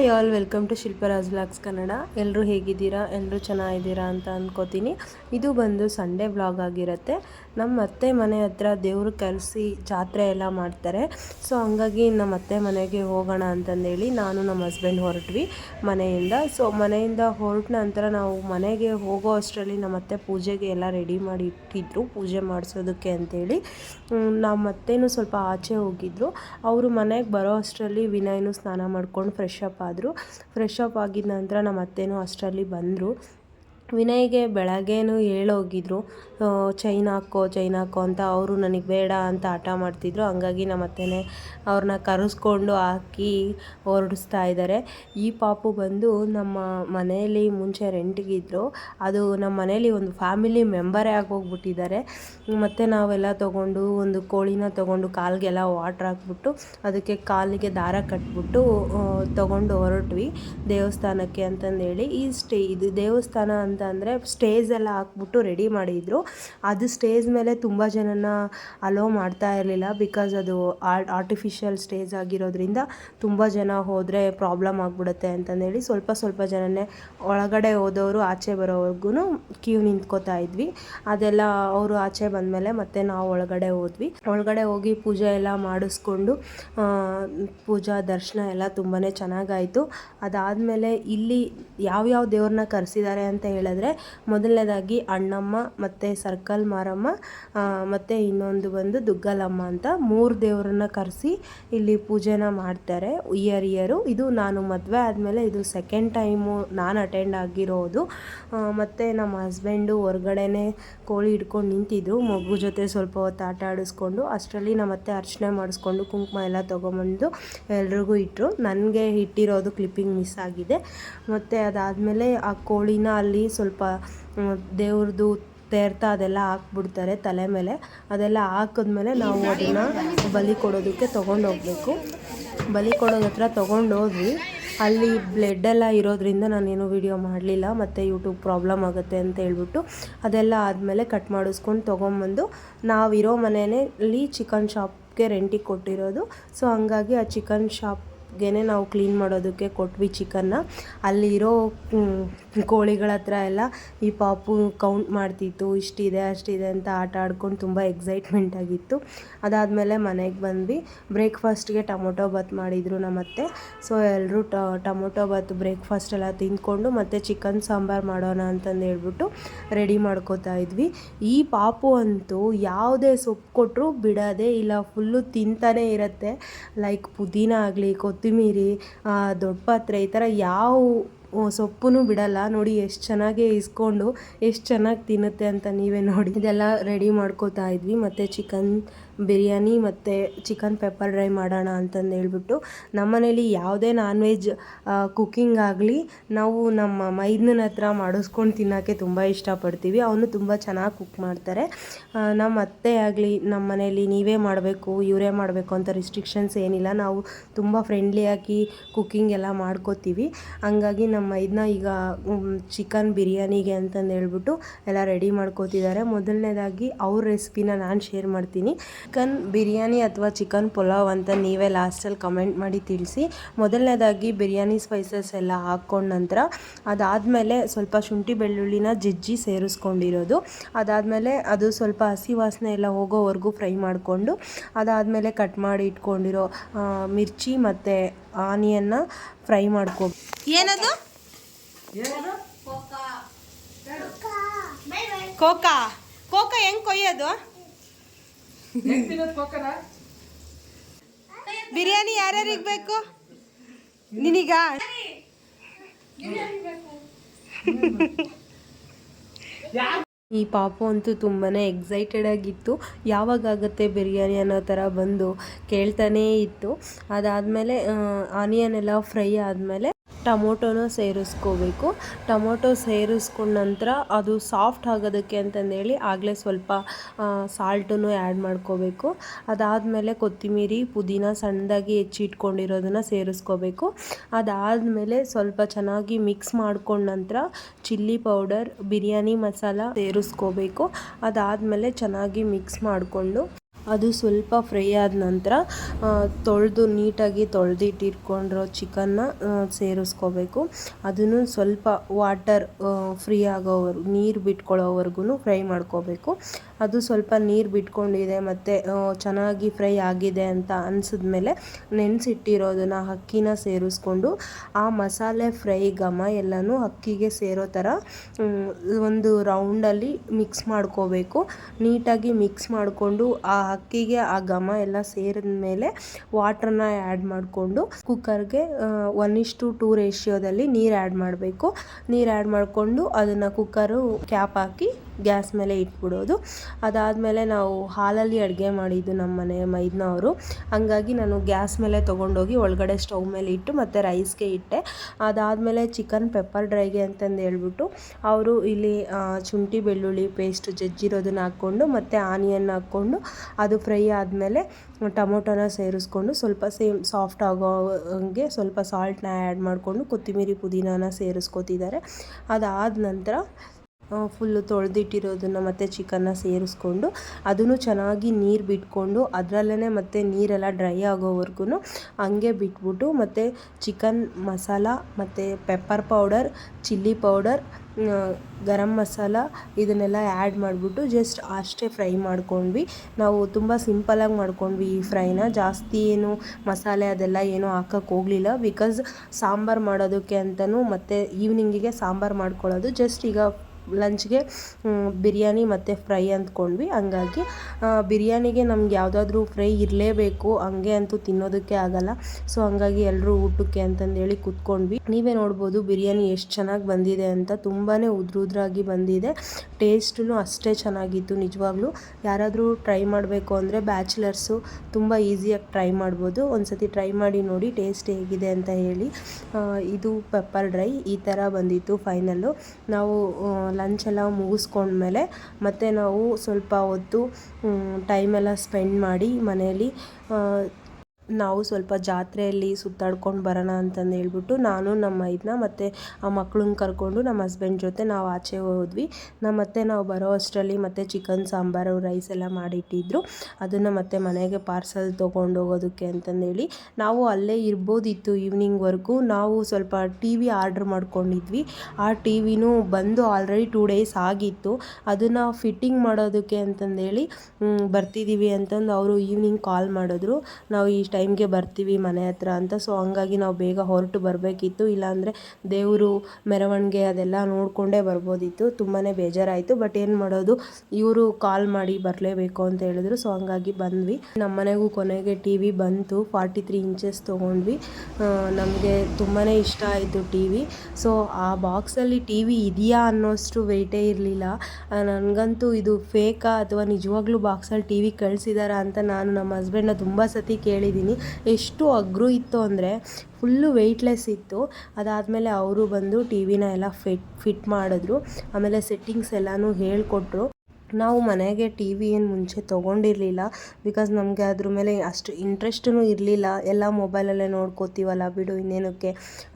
Hi all, welcome to Shilparaj blogs Kannada. ಎಲ್ಲರೂ ಹೇಗಿದ್ದೀರಾ? ಎಲ್ಲರೂ ಚೆನ್ನಾಗಿದ್ದೀರಾ ಅಂತ ಅಂದ್ಕೋತೀನಿ ಇದು ಬಂದು ಸಂಡೇ ವ್ಲಾಗ್ ಆಗಿರುತ್ತೆ. ನಮ್ಮ ಅತ್ತೆ ಮನೆ ಹತ್ರ ದೇವರು ಕರೆಸಿ ಜಾತ್ರೆ ಎಲ್ಲ ಮಾಡ್ತಾರೆ. ಸೊ, ಹಂಗಾಗಿ ನಮ್ಮ ಅತ್ತೆ ಮನೆಗೆ ಹೋಗೋಣ ಅಂತಂದೇಳಿ ನಾನು ನಮ್ಮ ಹಸ್ಬೆಂಡ್ ಹೊರಟ್ವಿ ಮನೆಯಿಂದ. ಸೊ, ಮನೆಯಿಂದ ಹೊರಟ ನಂತರ ನಾವು ಮನೆಗೆ ಹೋಗೋ ಅಷ್ಟರಲ್ಲಿ ನಮ್ಮ ಅತ್ತೆ ಪೂಜೆಗೆ ಎಲ್ಲ ರೆಡಿ ಮಾಡಿ ಇಟ್ಟಿದ್ರು ಪೂಜೆ ಮಾಡಿಸೋದಕ್ಕೆ ಅಂತೇಳಿ. ನಮ್ಮ ಅತ್ತೆನೂ ಸ್ವಲ್ಪ ಆಚೆ ಹೋಗಿದ್ರು. ಅವರು ಮನೆಗೆ ಬರೋ ಅಷ್ಟರಲ್ಲಿ ವಿನಯ್ನು ಸ್ನಾನ ಮಾಡ್ಕೊಂಡು ಫ್ರೆಶ್ ಅಪ್ ಆದರು ಫ್ರೆಶ್ ಅಪ್ ಆಗಿದ ನಂತರ ನಮ್ಮ ಅತ್ತೆನೂ ಅಷ್ಟರಲ್ಲಿ ಬಂದರು. ವಿನಯ್ಗೆ ಬೆಳಗ್ಗೆನೂ ಹೇಳೋಗಿದ್ರು ಚೈನ್ ಹಾಕೋ ಚೈನ್ ಹಾಕೋ ಅಂತ ಅವರು ನನಗೆ ಬೇಡ ಅಂತ ಹಠ ಮಾಡ್ತಿದ್ರು. ಹಂಗಾಗಿ ನಮ್ಮ ಅತ್ತೆನೇ ಅವ್ರನ್ನ ಕರೆಸ್ಕೊಂಡು ಹಾಕಿ ಹೊರಡಿಸ್ತಾ ಇದ್ದಾರೆ ಈ ಪಾಪು ಬಂದು ನಮ್ಮ ಮನೆಯಲ್ಲಿ ಮುಂಚೆ ರೆಂಟಿಗಿದ್ರು. ಅದು ನಮ್ಮ ಮನೇಲಿ ಒಂದು ಫ್ಯಾಮಿಲಿ ಮೆಂಬರೇ ಆಗೋಗ್ಬಿಟ್ಟಿದ್ದಾರೆ ಮತ್ತು ನಾವೆಲ್ಲ ತೊಗೊಂಡು ಒಂದು ಕೋಳಿನ ತೊಗೊಂಡು ಕಾಲಿಗೆಲ್ಲ ವಾಟ್ರ್ ಹಾಕ್ಬಿಟ್ಟು ಅದಕ್ಕೆ ಕಾಲಿಗೆ ದಾರ ಕಟ್ಬಿಟ್ಟು ತೊಗೊಂಡು ಹೊರಟ್ವಿ ದೇವಸ್ಥಾನಕ್ಕೆ ಅಂತಂದೇಳಿ. ಈ ಸ್ಟೇ, ಇದು ದೇವಸ್ಥಾನ ಅಂತ ಅಂದರೆ ಸ್ಟೇಜ್ ಎಲ್ಲ ಹಾಕ್ಬಿಟ್ಟು ರೆಡಿ ಮಾಡಿದ್ರು. ಅದು ಸ್ಟೇಜ್ ಮೇಲೆ ತುಂಬ ಜನನ ಅಲೋ ಮಾಡ್ತಾ ಇರಲಿಲ್ಲ ಬಿಕಾಸ್ ಅದು ಆರ್ಟಿಫಿಷಿಯಲ್ ಸ್ಟೇಜ್ ಆಗಿರೋದ್ರಿಂದ ತುಂಬ ಜನ ಹೋದರೆ ಪ್ರಾಬ್ಲಮ್ ಆಗಿಬಿಡುತ್ತೆ ಅಂತಂದೇಳಿ ಸ್ವಲ್ಪ ಸ್ವಲ್ಪ ಜನನೇ ಒಳಗಡೆ ಹೋದವರು ಆಚೆ ಬರೋವರೆಗೂ ಕ್ಯೂ ನಿಂತ್ಕೋತಾ ಇದ್ವಿ. ಅದೆಲ್ಲ ಅವರು ಆಚೆ ಬಂದಮೇಲೆ ಮತ್ತೆ ನಾವು ಒಳಗಡೆ ಹೋದ್ವಿ. ಒಳಗಡೆ ಹೋಗಿ ಪೂಜೆ ಎಲ್ಲ ಮಾಡಿಸ್ಕೊಂಡು ಪೂಜಾ, ದರ್ಶನ ಎಲ್ಲ ತುಂಬಾ ಚೆನ್ನಾಗಾಯಿತು. ಅದಾದಮೇಲೆ ಇಲ್ಲಿ ಯಾವ್ಯಾವ ದೇವ್ರನ್ನ ಕರೆಸಿದ್ದಾರೆ ಅಂತ ಹೇಳಿದ್ರೆ ಮೊದಲನೇದಾಗಿ ಅಣ್ಣಮ್ಮ ಮತ್ತು ಸರ್ಕಲ್ ಮಾರಮ್ಮ ಮತ್ತು ಇನ್ನೊಂದು ಬಂದು ದುಗ್ಗಲಮ್ಮ ಅಂತ ಮೂರು ದೇವರನ್ನ ಕರೆಸಿ ಇಲ್ಲಿ ಪೂಜೆನ ಮಾಡ್ತಾರೆ ಇಯರ್ ಇಯರು ಇದು ನಾನು ಮದುವೆ ಆದಮೇಲೆ ಇದು ಸೆಕೆಂಡ್ ಟೈಮು ನಾನು ಅಟೆಂಡ್ ಆಗಿರೋದು. ಮತ್ತು ನಮ್ಮ ಹಸ್ಬೆಂಡು ಹೊರಗಡೆನೇ ಕೋಳಿ ಹಿಡ್ಕೊಂಡು ನಿಂತಿದ್ರು. ಮಗು ಜೊತೆ ಸ್ವಲ್ಪ ಹೊತ್ತು ಆಟ ಆಡಿಸ್ಕೊಂಡು ಅಷ್ಟರಲ್ಲಿ ನಮ್ಮ ಮತ್ತೆ ಅರ್ಚನೆ ಮಾಡಿಸ್ಕೊಂಡು ಕುಂಕುಮ ಎಲ್ಲ ತೊಗೊಂಬಂದು ಎಲ್ರಿಗೂ ಇಟ್ಟರು ನನಗೆ ಇಟ್ಟಿರೋದು ಕ್ಲಿಪ್ಪಿಂಗ್ ಮಿಸ್ ಆಗಿದೆ. ಮತ್ತು ಅದಾದಮೇಲೆ ಆ ಕೋಳಿನ ಅಲ್ಲಿ ಸ್ವಲ್ಪ ದೇವ್ರದ್ದು ತೇರ್ತ ಅದೆಲ್ಲ ಹಾಕ್ಬಿಡ್ತಾರೆ ತಲೆ ಮೇಲೆ. ಅದೆಲ್ಲ ಹಾಕಿದ್ಮೇಲೆ ನಾವು ಅದನ್ನು ಬಲಿ ಕೊಡೋದಕ್ಕೆ ತೊಗೊಂಡು ಹೋಗಬೇಕು ಬಲಿ ಕೊಡೋದ ಹತ್ರ ತೊಗೊಂಡೋದ್ವಿ. ಅಲ್ಲಿ ಬ್ಲಡ್ ಎಲ್ಲ ಇರೋದ್ರಿಂದ ನಾನೇನು ವೀಡಿಯೋ ಮಾಡಲಿಲ್ಲ, ಮತ್ತು ಯೂಟ್ಯೂಬ್ ಪ್ರಾಬ್ಲಮ್ ಆಗುತ್ತೆ ಅಂತ ಹೇಳ್ಬಿಟ್ಟು ಅದೆಲ್ಲ ಆದಮೇಲೆ ಕಟ್ ಮಾಡಿಸ್ಕೊಂಡು ತೊಗೊಂಬಂದು ನಾವಿರೋ ಮನೆಯಲ್ಲಿ ಚಿಕನ್ ಶಾಪ್ಗೆ ರೆಂಟಿಗೆ ಕೊಟ್ಟಿರೋದು. ಸೊ ಹಂಗಾಗಿ ಆ ಚಿಕನ್ ಶಾಪ್ಗೆ ನಾವು ಕ್ಲೀನ್ ಮಾಡೋದಕ್ಕೆ ಕೊಟ್ವಿ ಚಿಕನ್ನ. ಅಲ್ಲಿರೋ ಕೋಳಿಗಳ ಹತ್ರ ಎಲ್ಲ ಈ ಪಾಪು ಕೌಂಟ್ ಮಾಡ್ತಿತ್ತು, ಇಷ್ಟಿದೆ, ಅಷ್ಟಿದೆ ಅಂತ ಆಟ ಆಡ್ಕೊಂಡು ತುಂಬ ಎಕ್ಸೈಟ್ಮೆಂಟ್ ಆಗಿತ್ತು. ಅದಾದಮೇಲೆ ಮನೆಗೆ ಬಂದ್ವಿ. ಬ್ರೇಕ್ಫಾಸ್ಟ್ಗೆ ಟೊಮೊಟೊ ಭಾತ್ ಮಾಡಿದರು ನಮ್ಮತ್ತೆ. ಸೊ ಎಲ್ಲರೂ ಟೊಮೊಟೊ ಭಾತ್ ಬ್ರೇಕ್ಫಾಸ್ಟ್ ಎಲ್ಲ ತಿಂದ್ಕೊಂಡು ಮತ್ತು ಚಿಕನ್ ಸಾಂಬಾರು ಮಾಡೋಣ ಅಂತಂದು ಹೇಳ್ಬಿಟ್ಟು ರೆಡಿ ಮಾಡ್ಕೋತಾ ಇದ್ವಿ. ಈ ಪಾಪು ಅಂತೂ ಯಾವುದೇ ಸೊಪ್ಪು ಕೊಟ್ಟರು ಬಿಡೋದೇ ಇಲ್ಲ ಫುಲ್ಲು ತಿಂತಾನೇ ಇರುತ್ತೆ. ಲೈಕ್ ಪುದೀನ ಆಗಲಿ ಕೊತ್ತಂಬರಿ ದೊಡ್ಡ ಪಾತ್ರೆ ಈ ಥರ ಯಾವ ಸೊಪ್ಪು ಬಿಡಲ್ಲ. ನೋಡಿ, ಎಷ್ಟು ಚೆನ್ನಾಗಿ ಇಸ್ಕೊಂಡು, ಎಷ್ಟು ಚೆನ್ನಾಗಿ ತಿನ್ನುತ್ತೆ ಅಂತ ನೀವೇ ನೋಡಿ. ಇದೆಲ್ಲ ರೆಡಿ ಮಾಡ್ಕೋತಾ ಇದ್ವಿ. ಮತ್ತು ಚಿಕನ್ ಬಿರಿಯಾನಿ, ಮತ್ತು ಚಿಕನ್ ಪೆಪ್ಪರ್ ಡ್ರೈ ಮಾಡೋಣ ಅಂತಂದು ಹೇಳ್ಬಿಟ್ಟು, ನಮ್ಮನೇಲಿ ಯಾವುದೇ ನಾನ್ ವೆಜ್ ಕುಕ್ಕಿಂಗ್ ಆಗಲಿ, ನಾವು ನಮ್ಮ ಮೈದನ ಹತ್ರ ಮಾಡಿಸ್ಕೊಂಡು ತಿನ್ನೋಕ್ಕೆ ತುಂಬ ಇಷ್ಟಪಡ್ತೀವಿ. ಅವನು ತುಂಬ ಚೆನ್ನಾಗಿ ಕುಕ್ ಮಾಡ್ತಾರೆ. ನಮ್ಮ ಅತ್ತೆ ಆಗಲಿ ನಮ್ಮ ಮನೇಲಿ ನೀವೇ ಮಾಡಬೇಕು, ಇವರೇ ಮಾಡಬೇಕು ಅಂತ ರಿಸ್ಟ್ರಿಕ್ಷನ್ಸ್ ಏನಿಲ್ಲ. ನಾವು ತುಂಬ ಫ್ರೆಂಡ್ಲಿಯಾಗಿ ಕುಕ್ಕಿಂಗ್ ಎಲ್ಲ ಮಾಡ್ಕೋತೀವಿ. ಹಂಗಾಗಿ ನಮ್ಮ ಇದನ್ನ ಈಗ ಚಿಕನ್ ಬಿರಿಯಾನಿಗೆ ಅಂತಂದು ಹೇಳ್ಬಿಟ್ಟು ಎಲ್ಲ ರೆಡಿ ಮಾಡ್ಕೋತಿದ್ದಾರೆ ಮೊದಲನೇದಾಗಿ ಅವ್ರ ರೆಸಿಪಿನ ನಾನು ಶೇರ್ ಮಾಡ್ತೀನಿ. ಚಿಕನ್ ಬಿರಿಯಾನಿ ಅಥವಾ ಚಿಕನ್ ಪುಲಾವ್ ಅಂತ ನೀವೇ ಲಾಸ್ಟಲ್ಲಿ ಕಮೆಂಟ್ ಮಾಡಿ ತಿಳಿಸಿ. ಮೊದಲನೇದಾಗಿ ಬಿರಿಯಾನಿ ಸ್ಪೈಸಸ್ ಎಲ್ಲ ಹಾಕ್ಕೊಂಡ ನಂತರ ಅದಾದಮೇಲೆ ಸ್ವಲ್ಪ ಶುಂಠಿ ಬೆಳ್ಳುಳ್ಳಿನ ಜಜ್ಜಿ ಸೇರಿಸ್ಕೊಂಡಿರೋದು. ಅದಾದಮೇಲೆ ಅದು ಸ್ವಲ್ಪ ಹಸಿ ವಾಸನೆ ಎಲ್ಲ ಹೋಗೋವರೆಗೂ ಫ್ರೈ ಮಾಡಿಕೊಂಡು, ಅದಾದಮೇಲೆ ಕಟ್ ಮಾಡಿ ಇಟ್ಕೊಂಡಿರೋ ಮಿರ್ಚಿ ಮತ್ತು ಆನಿಯನ್ನು ಫ್ರೈ ಮಾಡ್ಕೊ ಏನದು? ಕೋಕಾ. ಕೋಕಾ. ಹೆಂಗ್ ಕೊಯ್ಯೋದು? ಬಿರಿಯಾನಿ ಯಾರ್ಯಾರಿಗೆ ಬೇಕು? ನಿನಗ? ಈ ಪಾಪು ಅಂತೂ ತುಂಬಾ ಎಕ್ಸೈಟೆಡ್ ಆಗಿತ್ತು. ಯಾವಾಗ ಆಗುತ್ತೆ ಬಿರಿಯಾನಿ ಅನ್ನೋ ಥರ ಬಂದು ಕೇಳ್ತಾನೇ ಇತ್ತು. ಅದಾದಮೇಲೆ ಆನಿಯನ್ ಎಲ್ಲ ಫ್ರೈ ಆದಮೇಲೆ ಟೊಮೊಟೊನ ಸೇರಿಸ್ಕೋಬೇಕು. ಟೊಮೊಟೊ ಸೇರಿಸ್ಕೊಂಡ ನಂತರ ಅದು ಸಾಫ್ಟ್ ಆಗೋದಕ್ಕೆ ಅಂತಂದೇಳಿ ಆಗಲೇ ಸ್ವಲ್ಪ ಸಾಲ್ಟನ್ನು ಆ್ಯಡ್ ಮಾಡ್ಕೋಬೇಕು. ಅದಾದಮೇಲೆ ಕೊತ್ತಿಮೀರಿ, ಪುದೀನ ಸಣ್ಣದಾಗಿ ಹೆಚ್ಚಿಟ್ಕೊಂಡಿರೋದನ್ನು ಸೇರಿಸ್ಕೋಬೇಕು. ಅದಾದಮೇಲೆ ಸ್ವಲ್ಪ ಚೆನ್ನಾಗಿ ಮಿಕ್ಸ್ ಮಾಡ್ಕೊಂಡ ನಂತರ ಚಿಲ್ಲಿ ಪೌಡರ್, ಬಿರಿಯಾನಿ ಮಸಾಲ ಸೇರಿಸ್ಕೋಬೇಕು. ಅದಾದಮೇಲೆ ಚೆನ್ನಾಗಿ ಮಿಕ್ಸ್ ಮಾಡಿಕೊಂಡು ಅದು ಸ್ವಲ್ಪ ಫ್ರೈ ಆದ ನಂತರ ತೊಳೆದು ನೀಟಾಗಿ ತೊಳೆದಿಟ್ಟಿಟ್ಕೊಂಡಿರೋ ಚಿಕನ್ನ ಸೇರಿಸ್ಕೋಬೇಕು. ಅದನ್ನು ಸ್ವಲ್ಪ ವಾಟರ್ ಫ್ರೀ ಆಗೋವರೆಗೂ ನೀರು ಬಿಟ್ಕೊಳ್ಳೋವರೆಗೂ ಫ್ರೈ ಮಾಡ್ಕೋಬೇಕು. ಅದು ಸ್ವಲ್ಪ ನೀರು ಬಿಟ್ಕೊಂಡಿದೆ ಮತ್ತು ಚೆನ್ನಾಗಿ ಫ್ರೈ ಆಗಿದೆ ಅಂತ ಅನಿಸಿದ್ಮೇಲೆ ನೆನೆಸಿಟ್ಟಿರೋದನ್ನ ಅಕ್ಕಿನ ಸೇರಿಸ್ಕೊಂಡು ಆ ಮಸಾಲೆ ಫ್ರೈ ಘಮ ಎಲ್ಲನೂ ಅಕ್ಕಿಗೆ ಸೇರೋ ಥರ ಒಂದು ರೌಂಡಲ್ಲಿ ಮಿಕ್ಸ್ ಮಾಡ್ಕೋಬೇಕು. ನೀಟಾಗಿ ಮಿಕ್ಸ್ ಮಾಡಿಕೊಂಡು ಆ ಅಕ್ಕಿಗೆ ಆ ಘಮ ಎಲ್ಲ ಸೇರಿದ ಮೇಲೆ ವಾಟ್ರನ್ನ ಆ್ಯಡ್ ಮಾಡಿಕೊಂಡು ಕುಕ್ಕರ್ಗೆ ಒನ್ ಇಷ್ಟು ಟೂ ರೇಷಿಯೋದಲ್ಲಿ ನೀರು ಆ್ಯಡ್ ಮಾಡಬೇಕು. ನೀರು ಆ್ಯಡ್ ಮಾಡಿಕೊಂಡು ಅದನ್ನು ಕುಕ್ಕರು ಕ್ಯಾಪ್ ಹಾಕಿ ಗ್ಯಾಸ್ ಮೇಲೆ ಇಟ್ಬಿಡೋದು. ಅದಾದಮೇಲೆ ನಾವು ಹಾಲಲ್ಲಿ ಅಡುಗೆ ಮಾಡಿದ್ದು ನಮ್ಮ ಮನೆ ಮೈದ್ನವರು. ಹಂಗಾಗಿ ನಾನು ಗ್ಯಾಸ್ ಮೇಲೆ ತೊಗೊಂಡೋಗಿ ಒಳಗಡೆ ಸ್ಟವ್ ಮೇಲೆ ಇಟ್ಟು ಮತ್ತು ರೈಸ್ಗೆ ಇಟ್ಟೆ. ಅದಾದಮೇಲೆ ಚಿಕನ್ ಪೆಪ್ಪರ್ ಡ್ರೈಗೆ ಅಂತಂದು ಹೇಳ್ಬಿಟ್ಟು ಅವರು ಇಲ್ಲಿ ಶುಂಠಿ, ಬೆಳ್ಳುಳ್ಳಿ ಪೇಸ್ಟ್ ಜಜ್ಜಿರೋದನ್ನ ಹಾಕ್ಕೊಂಡು ಮತ್ತು ಆನಿಯನ್ ಹಾಕ್ಕೊಂಡು ಅದು ಫ್ರೈ ಆದಮೇಲೆ ಟೊಮೊಟೊನ ಸೇರಿಸ್ಕೊಂಡು ಸ್ವಲ್ಪ ಸೇಮ್ ಸಾಫ್ಟ್ ಆಗೋ ಹಂಗೆ ಸ್ವಲ್ಪ ಸಾಲ್ಟ್ನ ಆ್ಯಡ್ ಮಾಡಿಕೊಂಡು ಕೊತ್ತಿಮೀರಿ ಪುದೀನಾನ ಸೇರಿಸ್ಕೊತಿದ್ದಾರೆ. ಅದಾದ ನಂತರ ಫುಲ್ಲು ತೊಳೆದಿಟ್ಟಿರೋದನ್ನು ಮತ್ತು ಚಿಕನ್ನ ಸೇರಿಸ್ಕೊಂಡು ಅದನ್ನು ಚೆನ್ನಾಗಿ ನೀರು ಬಿಟ್ಕೊಂಡು ಅದರಲ್ಲೇ ಮತ್ತು ನೀರೆಲ್ಲ ಡ್ರೈ ಆಗೋವರೆಗೂ ಹಂಗೆ ಬಿಟ್ಬಿಟ್ಟು ಮತ್ತು ಚಿಕನ್ ಮಸಾಲ ಮತ್ತು pepper powder chilli powder garam masala ಇದನ್ನೆಲ್ಲ ಆ್ಯಡ್ ಮಾಡಿಬಿಟ್ಟು ಜಸ್ಟ್ ಅಷ್ಟೇ ಫ್ರೈ ಮಾಡ್ಕೊಂಡ್ವಿ. ನಾವು ತುಂಬ ಸಿಂಪಲಾಗಿ ಮಾಡ್ಕೊಂಡ್ವಿ ಈ ಫ್ರೈನ ಜಾಸ್ತಿ ಏನು ಮಸಾಲೆ ಅದೆಲ್ಲ ಏನು ಹಾಕಕ್ಕೆ ಹೋಗಲಿಲ್ಲ ಬಿಕಾಸ್ ಸಾಂಬಾರು ಮಾಡೋದಕ್ಕೆ ಅಂತಲೂ ಮತ್ತು ಈವ್ನಿಂಗಿಗೆ ಸಾಂಬಾರು ಮಾಡ್ಕೊಳ್ಳೋದು. ಜಸ್ಟ್ ಈಗ ಲಂಚ್ಗೆ ಬಿರಿಯಾನಿ ಮತ್ತು ಫ್ರೈ ಅಂದ್ಕೊಂಡ್ವಿ. ಹಂಗಾಗಿ ಬಿರಿಯಾನಿಗೆ ನಮ್ಗೆ ಯಾವುದಾದ್ರೂ ಫ್ರೈ ಇರಲೇಬೇಕು. ಹಂಗೆ ಅಂತೂ ತಿನ್ನೋದಕ್ಕೆ ಆಗಲ್ಲ. ಸೊ, ಹಂಗಾಗಿ ಎಲ್ಲರೂ ಊಟಕ್ಕೆ ಅಂತಂದೇಳಿ ಕೂತ್ಕೊಂಡ್ವಿ. ನೀವೇ ನೋಡ್ಬೋದು ಬಿರಿಯಾನಿ ಎಷ್ಟು ಚೆನ್ನಾಗಿ ಬಂದಿದೆ ಅಂತ. ತುಂಬಾ ಉದ್ರುದ್ರಾಗಿ ಬಂದಿದೆ. ಟೇಸ್ಟೂ ಅಷ್ಟೇ ಚೆನ್ನಾಗಿತ್ತು ನಿಜವಾಗ್ಲೂ. ಯಾರಾದರೂ ಟ್ರೈ ಮಾಡಬೇಕು ಅಂದರೆ ಬ್ಯಾಚುಲರ್ಸು ತುಂಬ ಈಸಿಯಾಗಿ ಟ್ರೈ ಮಾಡ್ಬೋದು. ಒಂದು ಸತಿ ಟ್ರೈ ಮಾಡಿ ನೋಡಿ ಟೇಸ್ಟ್ ಹೇಗಿದೆ ಅಂತ ಹೇಳಿ. ಇದು ಪೆಪ್ಪರ್ ಡ್ರೈ, ಈ ಥರ ಬಂದಿತ್ತು ಫೈನಲ್ಲು. ನಾವು ಲಂಚ್ ಎಲ್ಲ ಮುಗಿಸ್ಕೊಂಡ್ಮೇಲೆ ಮತ್ತೆ ನಾವು ಸ್ವಲ್ಪ ಹೊತ್ತು ಟೈಮೆಲ್ಲ ಸ್ಪೆಂಡ್ ಮಾಡಿ ಮನೆಯಲ್ಲಿ ನಾವು ಸ್ವಲ್ಪ ಜಾತ್ರೆಯಲ್ಲಿ ಸುತ್ತಾಡ್ಕೊಂಡು ಬರೋಣ ಅಂತಂದು ಹೇಳ್ಬಿಟ್ಟು ನಾನು, ನಮ್ಮ ಇದನ್ನ ಮತ್ತು ಆ ಮಕ್ಳನ್ನ ಕರ್ಕೊಂಡು ನಮ್ಮ ಹಸ್ಬೆಂಡ್ ಜೊತೆ ನಾವು ಆಚೆ ಹೋದ್ವಿ. ನಮ್ಮ ಮತ್ತೆ ನಾವು ಬರೋ ಅಷ್ಟರಲ್ಲಿ ಮತ್ತು ಚಿಕನ್ ಸಾಂಬಾರು ರೈಸ್ ಎಲ್ಲ ಮಾಡಿಟ್ಟಿದ್ರು. ಅದನ್ನು ಮತ್ತೆ ಮನೆಗೆ ಪಾರ್ಸಲ್ ತೊಗೊಂಡೋಗೋದಕ್ಕೆ ಅಂತಂದೇಳಿ ನಾವು ಅಲ್ಲೇ ಇರ್ಬೋದಿತ್ತು ಈವ್ನಿಂಗ್ವರೆಗೂ ನಾವು ಸ್ವಲ್ಪ ಟಿ ವಿ ಆರ್ಡ್ರ್ ಮಾಡ್ಕೊಂಡಿದ್ವಿ. ಆ ಟಿ ವಿನೂ ಬಂದು ಆಲ್ರೆಡಿ ಟೂ ಡೇಸ್ ಆಗಿತ್ತು. ಅದನ್ನು ಫಿಟ್ಟಿಂಗ್ ಮಾಡೋದಕ್ಕೆ ಅಂತಂದೇಳಿ ಬರ್ತಿದ್ದೀವಿ ಅಂತಂದು ಅವರು ಈವ್ನಿಂಗ್ ಕಾಲ್ ಮಾಡಿದ್ರು. ನಾವು ಈ ಟೈಮ್ಗೆ ಬರ್ತೀವಿ ಮನೆ ಹತ್ರ ಅಂತ. ಸೊ ಹಂಗಾಗಿ ನಾವು ಬೇಗ ಹೊರಟು ಬರಬೇಕಿತ್ತು. ಇಲ್ಲಾಂದರೆ ದೇವರು ಮೆರವಣಿಗೆ ಅದೆಲ್ಲ ನೋಡಿಕೊಂಡೇ ಬರ್ಬೋದಿತ್ತು. ತುಂಬಾ ಬೇಜಾರಾಯಿತು. ಬಟ್ ಏನು ಮಾಡೋದು? ಇವರು ಕಾಲ್ ಮಾಡಿ ಬರಲೇಬೇಕು ಅಂತ ಹೇಳಿದ್ರು. ಸೊ ಹಂಗಾಗಿ ಬಂದ್ವಿ. ನಮ್ಮ ಮನೆಗೂ ಕೊನೆಗೆ ಟಿ ವಿ ಬಂತು. ಫಾರ್ಟಿ ತ್ರೀ ಇಂಚಸ್ ತೊಗೊಂಡ್ವಿ ನಮಗೆ ತುಂಬಾ ಇಷ್ಟ ಆಯಿತು ಟಿ ವಿ ಸೊ ಆ ಬಾಕ್ಸಲ್ಲಿ ಟಿ ವಿ ಇದೆಯಾ ಅನ್ನೋಷ್ಟು ವೆಯ್ಟೇ ಇರಲಿಲ್ಲ. ನನಗಂತೂ ಇದು ಫೇಕಾ ಅಥವಾ ನಿಜವಾಗ್ಲೂ ಬಾಕ್ಸಲ್ಲಿ ಟಿ ವಿ ಕಳಿಸಿದಾರಾ ಅಂತ ನಾನು ನಮ್ಮ ಹಸ್ಬೆಂಡ್ನ ತುಂಬ ಸತಿ ಕೇಳಿದ್ದೀನಿ ಎಷ್ಟು ಅಗ್ರು ಇತ್ತು ಅಂದರೆ ಫುಲ್ಲು ವೆಯ್ಟ್ಲೆಸ್ ಇತ್ತು. ಅದಾದಮೇಲೆ ಅವರು ಬಂದು ಟಿ ವಿನ ಎಲ್ಲ ಫಿಟ್ ಫಿಟ್ ಮಾಡಿದ್ರು. ಆಮೇಲೆ ಸೆಟ್ಟಿಂಗ್ಸ್ ಎಲ್ಲನೂ ಹೇಳಿಕೊಟ್ರು. ನಾವು ಮನೆಗೆ ಟಿ ವಿ ಏನು ಮುಂಚೆ ತೊಗೊಂಡಿರಲಿಲ್ಲ ಬಿಕಾಸ್ ನಮಗೆ ಅದ್ರ ಮೇಲೆ ಅಷ್ಟು ಇಂಟ್ರೆಸ್ಟೂ ಇರಲಿಲ್ಲ. ಎಲ್ಲ ಮೊಬೈಲಲ್ಲೇ ನೋಡ್ಕೋತೀವಲ್ಲ ಬಿಡು ಇನ್ನೇನಕ್ಕೆ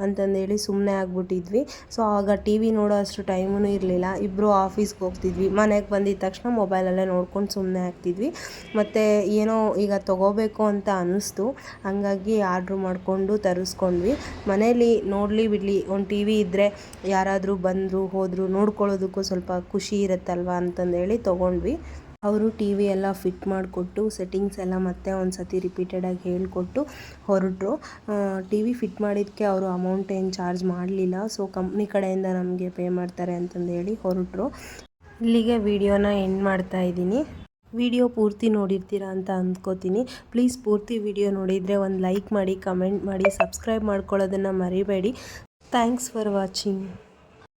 ಅಂತಂದೇಳಿ ಸುಮ್ಮನೆ ಆಗಿಬಿಟ್ಟಿದ್ವಿ. ಸೊ ಆಗ ಟಿ ವಿ ನೋಡೋ ಅಷ್ಟು ಟೈಮೂ ಇರಲಿಲ್ಲ. ಇಬ್ಬರು ಆಫೀಸ್ಗೆ ಹೋಗ್ತಿದ್ವಿ. ಮನೆಗೆ ಬಂದಿದ್ದ ತಕ್ಷಣ ಮೊಬೈಲಲ್ಲೇ ನೋಡ್ಕೊಂಡು ಸುಮ್ಮನೆ ಆಗ್ತಿದ್ವಿ. ಮತ್ತು ಏನೋ ಈಗ ತೊಗೋಬೇಕು ಅಂತ ಅನ್ನಿಸ್ತು. ಹಂಗಾಗಿ ಆರ್ಡ್ರ್ ಮಾಡಿಕೊಂಡು ತರಿಸ್ಕೊಂಡ್ವಿ. ಮನೇಲಿ ನೋಡಲಿ ಬಿಡಲಿ, ಒಂದು ಟಿ ವಿ ಇದ್ದರೆ ಯಾರಾದರೂ ಬಂದರು, ಹೋದರು ನೋಡ್ಕೊಳ್ಳೋದಕ್ಕೂ ಸ್ವಲ್ಪ ಖುಷಿ ಇರುತ್ತಲ್ವ ಅಂತಂದೇಳಿ ತೊಗೊಂಡ್ವಿ. ಅವರು ಟಿ ವಿ ಎಲ್ಲ ಫಿಟ್ ಮಾಡಿಕೊಟ್ಟು ಸೆಟ್ಟಿಂಗ್ಸ್ ಎಲ್ಲ ಮತ್ತೆ ಒಂದು ಸತಿ ರಿಪೀಟೆಡಾಗಿ ಹೇಳಿಕೊಟ್ಟು ಹೊರಟರು. ಟಿ ವಿ ಫಿಟ್ ಮಾಡಿದ್ದಕ್ಕೆ ಅವರು ಅಮೌಂಟ್ ಏನು ಚಾರ್ಜ್ ಮಾಡಲಿಲ್ಲ. ಸೊ ಕಂಪ್ನಿ ಕಡೆಯಿಂದ ನಮಗೆ ಪೇ ಮಾಡ್ತಾರೆ ಅಂತಂದು ಹೇಳಿ ಹೊರಟರು. ಇಲ್ಲಿಗೆ ವಿಡಿಯೋನ ಎಂಡ್ ಮಾಡ್ತಾ ಇದ್ದೀನಿ. ವಿಡಿಯೋ ಪೂರ್ತಿ ನೋಡಿರ್ತೀರಾ ಅಂತ ಅಂದ್ಕೋತೀನಿ. ಪ್ಲೀಸ್ ಪೂರ್ತಿ ವಿಡಿಯೋ ನೋಡಿದರೆ ಒಂದು ಲೈಕ್ ಮಾಡಿ ಕಮೆಂಟ್ ಮಾಡಿ ಸಬ್ಸ್ಕ್ರೈಬ್ ಮಾಡ್ಕೊಳ್ಳೋದನ್ನು ಮರಿಬೇಡಿ. Thanks for watching